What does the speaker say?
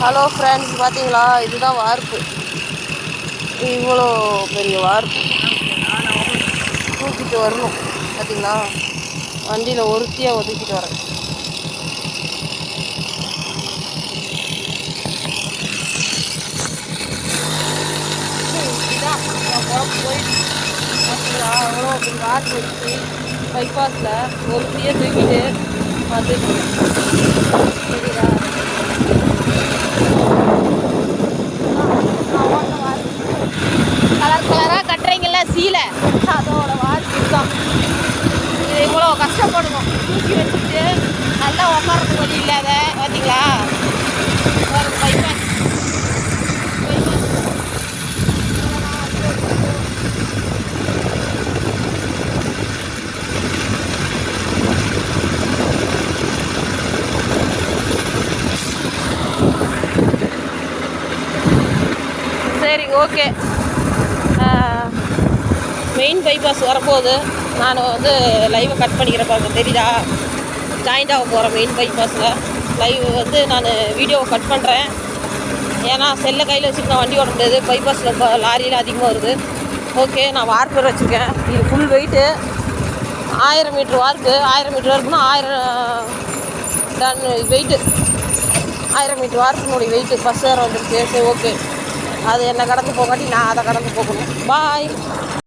Hello friends பார்த்தீங்களா இதுதான் வார்ப்பு. இவ்வளோ பெரிய வார்ப்பு. தூக்கிட்டு வரணும். பார்த்தீங்களா வண்டியில் ஒருத்தியாக ஒதுக்கிட்டு வரேன். இதுதான் அவ்வளோ பெரிய வார்ப்பு வச்சு பைபாஸில் ஒருத்தியாக தூக்கிட்டு வந்துட்டு சீலை. அதோட வாழ்க்கை தான் இது இவ்வளோ கஷ்டப்படணும் தூக்கி வச்சுட்டு நல்லா உட்காரது வழி இல்லாத பார்த்தீங்களா ஒரு சரி ஓகே. மெயின் பைபாஸ் வரப்போகுது. நான் வந்து லைவை கட் பண்ணிக்கிறேன் பாருங்க தெரியுதா? ஜாயிண்ட் ஆக போகிறேன் மெயின் பைபாஸில் லைவ் வந்து நான் வீடியோவை கட் பண்ணுறேன் ஏன்னா செல்லை கையில் வச்சுட்டு நான் வண்டி ஓட முடியாது. பைபாஸில் இப்போ லாரியில் அதிகமாக வருது. ஓகே நான் வார்ப்பர் வச்சுருக்கேன். இது ஃபுல் வெயிட்டு ஆயிரம் மீட்ரு வார்க்கு ஆயிரம் மீட்ரு வார்க்குன்னா ஆயிரம் டன் வெயிட்டு ஆயிரம் மீட்ரு வார்க்குனுடைய வெயிட்டு பஸ் வேறு வந்துருச்சு. சரி ஓகே அது என்னை கடந்து போகாட்டி நான் அதை கடந்து போகணும். பாய்